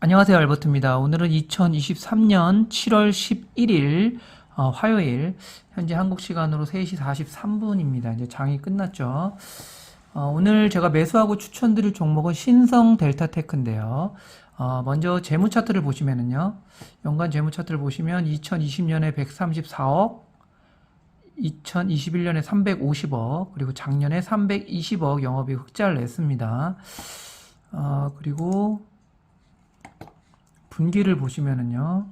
안녕하세요. 알버트입니다. 오늘은 2023년 7월 11일 어, 화요일 현재 한국 시간으로 3시 43분입니다. 이제 장이 끝났죠. 어, 오늘 제가 매수하고 추천드릴 종목은 신성 델타테크인데요. 어, 먼저 재무 차트를 보시면은요. 연간 재무 차트를 보시면 2020년에 134억, 2021년에 350억, 그리고 작년에 320억 영업이 흑자를 냈습니다. 어, 그리고 분기를 보시면은요.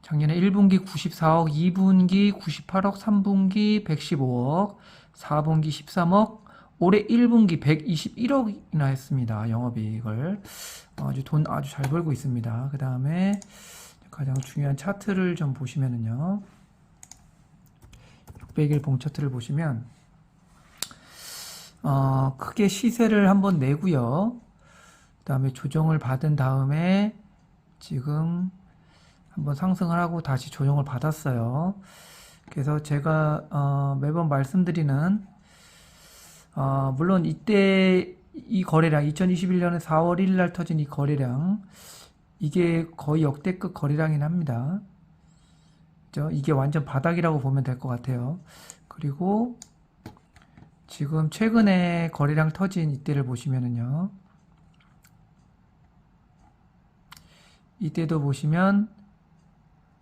작년에 1분기 94억, 2분기 98억, 3분기 115억, 4분기 13억, 올해 1분기 121억이나 했습니다. 영업이익을. 아주 돈 아주 잘 벌고 있습니다. 그 다음에 가장 중요한 차트를 좀 보시면은요. 600일 봉 차트를 보시면 어, 크게 시세를 한번 내고요. 그 다음에 조정을 받은 다음에 지금 한번 상승을 하고 다시 조정을 받았어요. 그래서 제가 어, 매번 말씀드리는 어, 물론 이때 이 거래량 2021년에 4월 1일 날 터진 이 거래량 이게 거의 역대급 거래량이긴 합니다. 그죠? 이게 완전 바닥이라고 보면 될 것 같아요. 그리고 지금 최근에 거래량 터진 이때를 보시면은요. 이때도 보시면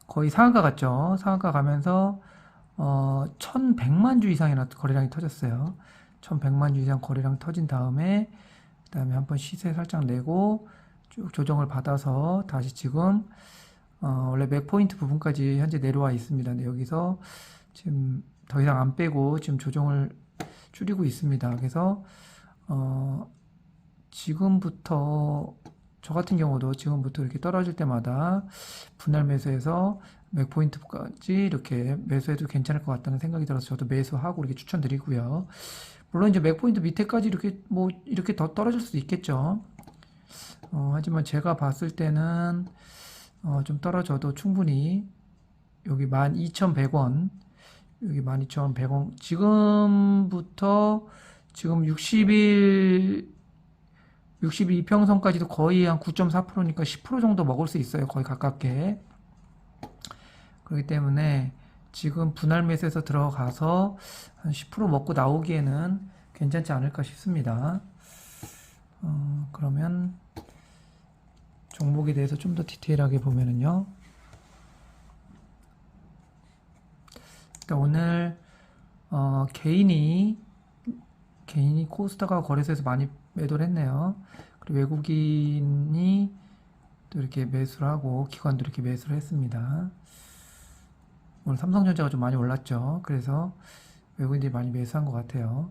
거의 상한가 같죠. 상한가 가면서 어, 1100만 주 이상이나 거래량이 터졌어요. 1100만 주 이상 거래량 터진 다음에 그 다음에 한번 시세 살짝 내고 쭉 조정을 받아서 다시 지금 어, 원래 맥 포인트 부분까지 현재 내려와 있습니다. 근데 여기서 지금 더 이상 안 빼고 지금 조정을 줄이고 있습니다. 그래서 어, 지금부터 저 같은 경우도 지금부터 이렇게 떨어질 때마다 분할 매수해서 맥 포인트까지 이렇게 매수해도 괜찮을 것 같다는 생각이 들어서 저도 매수하고 이렇게 추천드리고요. 물론 이제 맥 포인트 밑에까지 이렇게 뭐 이렇게 더 떨어질 수도 있겠죠. 어, 하지만 제가 봤을 때는 어, 좀 떨어져도 충분히 여기 12,100원 여기 12,100원 지금부터 지금 60일 62평선까지도 거의 한 9.4%니까 10% 정도 먹을 수 있어요. 거의 가깝게. 그렇기 때문에 지금 분할 매수에서 들어가서 한 10% 먹고 나오기에는 괜찮지 않을까 싶습니다. 어, 그러면 종목에 대해서 좀 더 디테일하게 보면은요. 일단 오늘 어, 개인이 개인이 코스닥과 거래소에서 많이 매도를 했네요. 그리고 외국인이 또 이렇게 매수를 하고 기관도 이렇게 매수를 했습니다. 오늘 삼성전자가 좀 많이 올랐죠. 그래서 외국인들이 많이 매수한 것 같아요.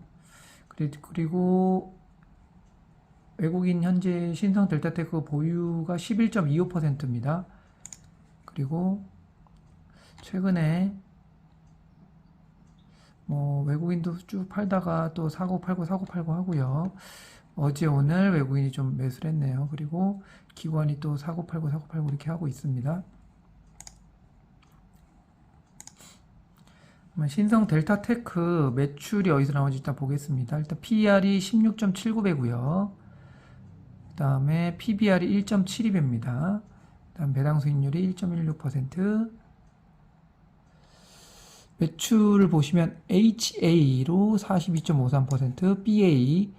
그리- 그리고 외국인 현재 신성 델타테크 보유가 11.25%입니다. 그리고 최근에 뭐 외국인도 쭉 팔다가 또 사고 팔고 사고 팔고 하고요. 어제 오늘 외국인이 좀 매수를 했네요. 그리고 기관이 또 사고 팔고 사고 팔고 이렇게 하고 있습니다. 신성 델타테크 매출이 어디서 나오는지 일단 보겠습니다. 일단 PER이 16.79배고요. 그 다음에 PBR이 1.72배입니다. 그 다음 배당 수익률이 1.16%. 매출을 보시면 HA로 42.53%, BA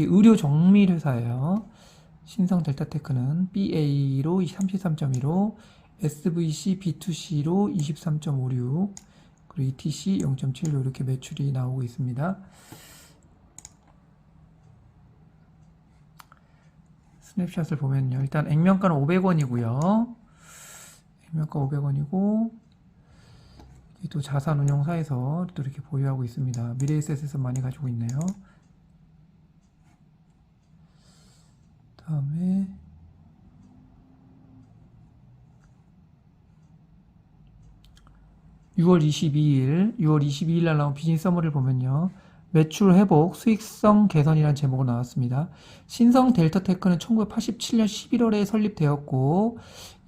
이게 의료 정밀 회사예요. 신성 델타테크는 BA로 33.15, SVC B2C로 23.56, 그리고 ETC 0.76 이렇게 매출이 나오고 있습니다. 스냅샷을 보면요. 일단 액면가는 500원이고요. 액면가 500원이고 또 자산운용사에서 또 이렇게 보유하고 있습니다. 미래에셋에서 많이 가지고 있네요. 다음에 (6월 22일) (6월 22일) 날 나온 비즈니스 서머리를 보면요 매출 회복 수익성 개선이라는 제목으로 나왔습니다 신성 델타테크는 1987년 11월에 설립되었고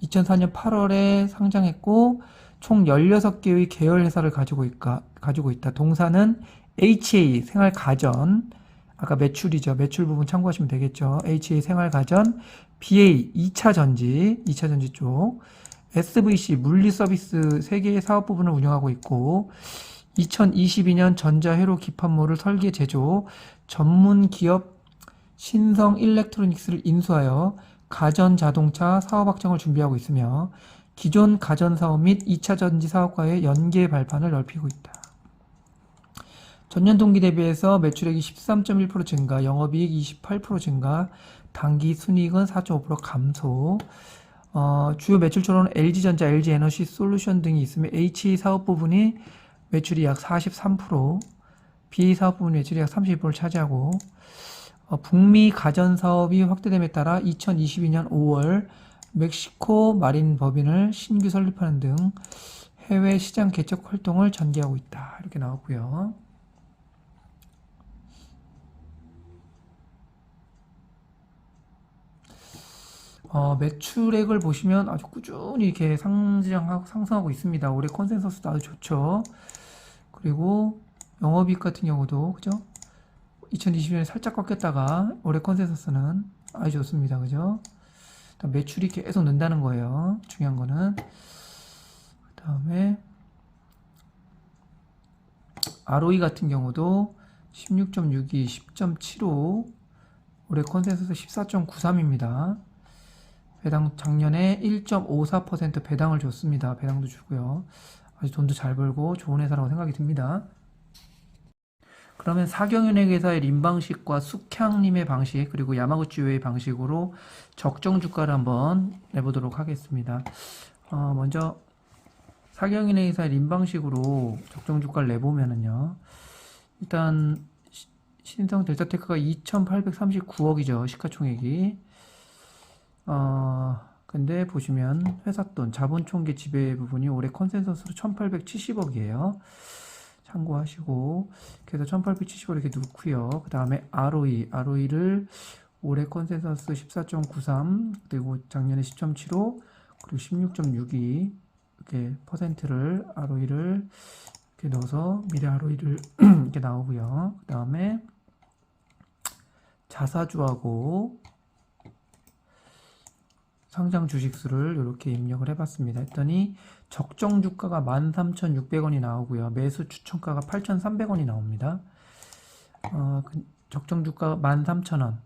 2004년 8월에 상장했고 총 16개의 계열 회사를. 가지고 있다. 동사는 HA 생활 가전 아까 매출이죠. 매출 부분 참고하시면 되겠죠. HA 생활가전, BA 2차 전지, 2차 전지 쪽, SVC 물리 서비스 3개의 사업 부분을 운영하고 있고 2022년 전자회로 기판모를 설계 제조 전문 기업 신성 일렉트로닉스를 인수하여 가전 자동차 사업 확장을 준비하고 있으며 기존 가전 사업 및 2차 전지 사업과의 연계 발판을 넓히고 있다. 전년 동기 대비해서 매출액이 13.1% 증가, 영업이익 28% 증가, 당기 순이익은 4.5% 감소. 어, 주요 매출처로는 LG전자, LG에너지 솔루션 등이 있으며 HE 사업 부분이 매출이 약 43%, BA 사업 부분 매출이 약 32%를 차지하고 어, 북미 가전 사업이 확대됨에 따라 2022년 5월 멕시코 마린 법인을 신규 설립하는 등 해외 시장 개척 활동을 전개하고 있다. 이렇게 나왔고요. 어, 매출액을 보시면 아주 꾸준히 이렇게 상장하고 상승하고 있습니다. 올해 컨센서스도 아주 좋죠. 그리고 영업이익 같은 경우도 그죠? 2020년에 살짝 꺾였다가 올해 컨센서스는 아주 좋습니다. 그죠? 매출이 계속 는다는 거예요. 중요한 거는 그 다음에 ROE 같은 경우도 16.62, 10.75 올해 컨센서스 14.93입니다. 배당 작년에 1.54% 배당을 줬습니다. 배당도 주고요. 아주 돈도 잘 벌고 좋은 회사라고 생각이 듭니다. 그러면 사경은행회사의 림 방식과 숙향님의 방식 그리고 야마구치우의 방식으로 적정 주가를 한번 내보도록 하겠습니다. 어, 먼저 사경은행회사의 림 방식으로 적정 주가를 내보면은요. 일단 시- 신성 델타테크가 2,839억이죠. 시가총액이. 어, 근데 보시면 회사 돈, 자본 총계 지배 부분이 올해 컨센서스로 1,870억이에요. 참고하시고, 그래서 1,870억 이렇게 넣고요. 그 다음에 ROE, ROE를 올해 컨센서스 14.93, 그리고 작년에 10.75, 그리고 16.62 이렇게 퍼센트를 ROE를 이렇게 넣어서 미래 ROE를 이렇게 나오고요. 그 다음에 자사주하고 상장 주식수를 이렇게 입력을 해봤습니다. 했더니 적정 주가가 13,600원이 나오고요. 매수 추천가가 8,300원이 나옵니다. 어, 그 적정 주가 13,000원.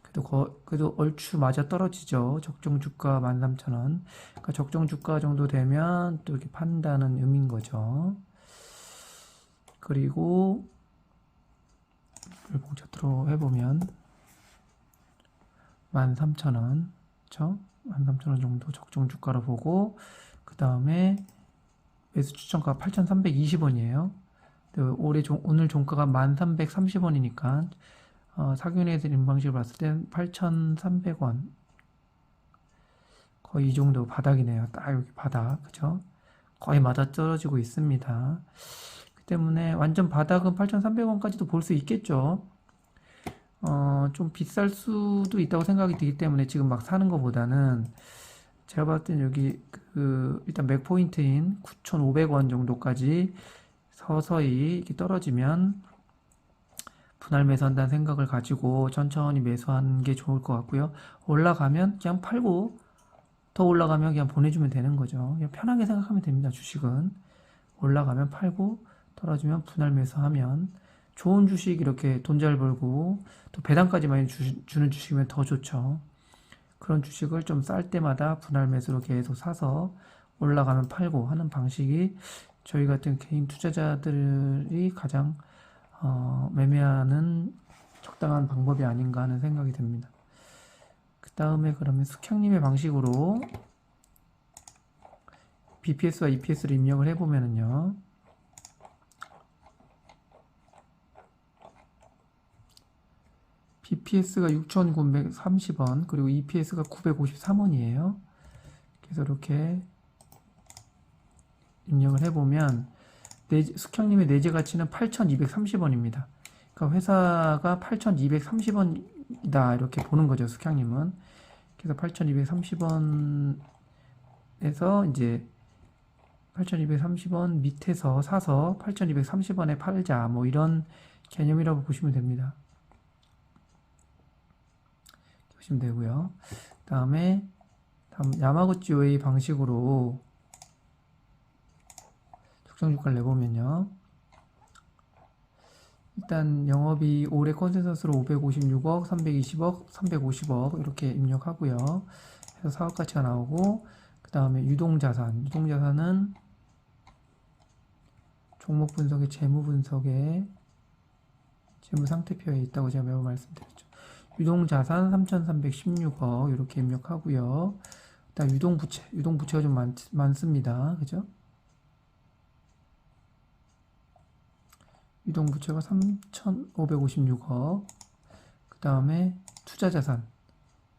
그래도 거, 그래도 얼추 맞아 떨어지죠. 적정 주가 13,000원. 그러니까 적정 주가 정도 되면 또 이렇게 판다는 의미인 거죠. 그리고 일봉 차트로 해보면 13,000원. 그쵸? 13,000원 정도 적정 주가로 보고 그 다음에 매수 추천가 8,320원이에요. 올해 종, 오늘 종가가 1,330원이니까 어, 사균에서 인방식을 봤을 땐 8,300원 거의 이 정도 바닥이네요. 딱 여기 바닥 그죠? 거의 맞아 떨어지고 있습니다. 그 때문에 완전 바닥은 8,300원까지도 볼 수 있겠죠. 어, 좀 비쌀 수도 있다고 생각이 들기 때문에 지금 막 사는 것보다는 제가 봤을 땐 여기 그 일단 맥포인트인 9,500원 정도까지 서서히 이렇게 떨어지면 분할 매수한다는 생각을 가지고 천천히 매수하는 게 좋을 것 같고요. 올라가면 그냥 팔고 더 올라가면 그냥 보내주면 되는 거죠. 그냥 편하게 생각하면 됩니다. 주식은 올라가면 팔고 떨어지면 분할 매수하면 좋은 주식 이렇게 돈 잘 벌고 또 배당까지 많이 주, 주는 주식이면 더 좋죠. 그런 주식을 좀 쌀 때마다 분할 매수로 계속 사서 올라가면 팔고 하는 방식이 저희 같은 개인 투자자들이 가장 어, 매매하는 적당한 방법이 아닌가 하는 생각이 듭니다. 그 다음에 그러면 숙향님의 방식으로 BPS와 EPS를 입력을 해보면은요. BPS가 6,930원, 그리고 EPS가 953원이에요. 그래서 이렇게 입력을 해보면 내재, 숙형님의 내재 가치는 8,230원입니다. 그러니까 회사가 8,230원이다 이렇게 보는 거죠. 숙형님은. 그래서 8,230원에서 이제 8,230원 밑에서 사서 8,230원에 팔자 뭐 이런 개념이라고 보시면 됩니다. 보시면 되고요. 다음에 다음 야마구치 웨이 방식으로 적정 주가를 내보면요. 일단 영업이 올해 컨센서스로 556억, 320억, 350억 이렇게 입력하고요. 그래서 사업 가치가 나오고 그 다음에 유동자산, 유동자산은 종목 분석에 재무 분석에 재무 상태표에 있다고 제가 매번 말씀드렸죠. 유동자산 3,316억 이렇게 입력하고요. 그다음 유동부채, 유동부채가 좀 많, 많습니다. 그죠? 유동부채가 3,556억. 그 다음에 투자자산.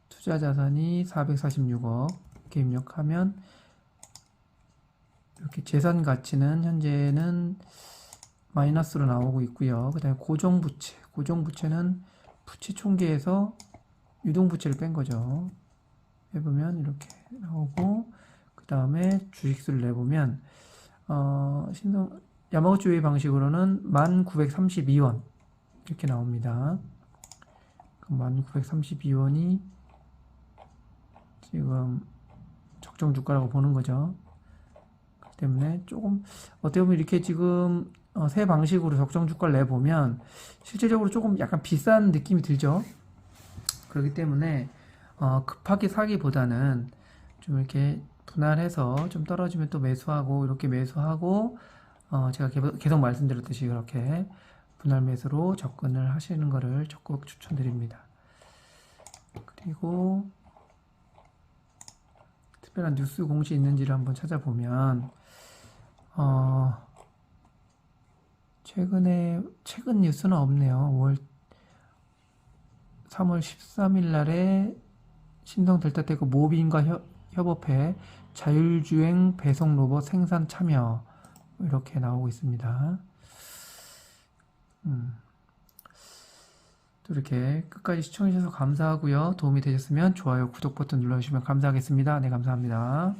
투자자산이 446억. 이렇게 입력하면 이렇게 재산 가치는 현재는 마이너스로 나오고 있고요. 그 다음에 고정부채. 고정부채는 부채 총계에서 유동 부채를 뺀 거죠. 해보면 이렇게 나오고 그 다음에 주식수를 내보면 어, 신성 야마구치 웨이 방식으로는 1932원 이렇게 나옵니다. 1932원이 지금 적정 주가라고 보는 거죠. 그렇기 때문에 조금 어떻게 보면 이렇게 지금 어, 새 방식으로 적정 주가를 내보면 실질적으로 조금 약간 비싼 느낌이 들죠. 그렇기 때문에 어, 급하게 사기보다는 좀 이렇게 분할해서 좀 떨어지면 또 매수하고 이렇게 매수하고 어, 제가 개- 계속 말씀드렸듯이 그렇게 분할 매수로 접근을 하시는 것을 적극 추천드립니다. 그리고 특별한 뉴스 공시 있는지를 한번 찾아보면 어, 최근에 최근 뉴스는 없네요. 5월 3월 13일 날에 신성 델타 테크 모빈과 협, 협업해 자율주행 배송 로봇 생산 참여 이렇게 나오고 있습니다. 음. 또 이렇게 끝까지 시청해주셔서 감사하고요. 도움이 되셨으면 좋아요, 구독 버튼 눌러주시면 감사하겠습니다. 네, 감사합니다.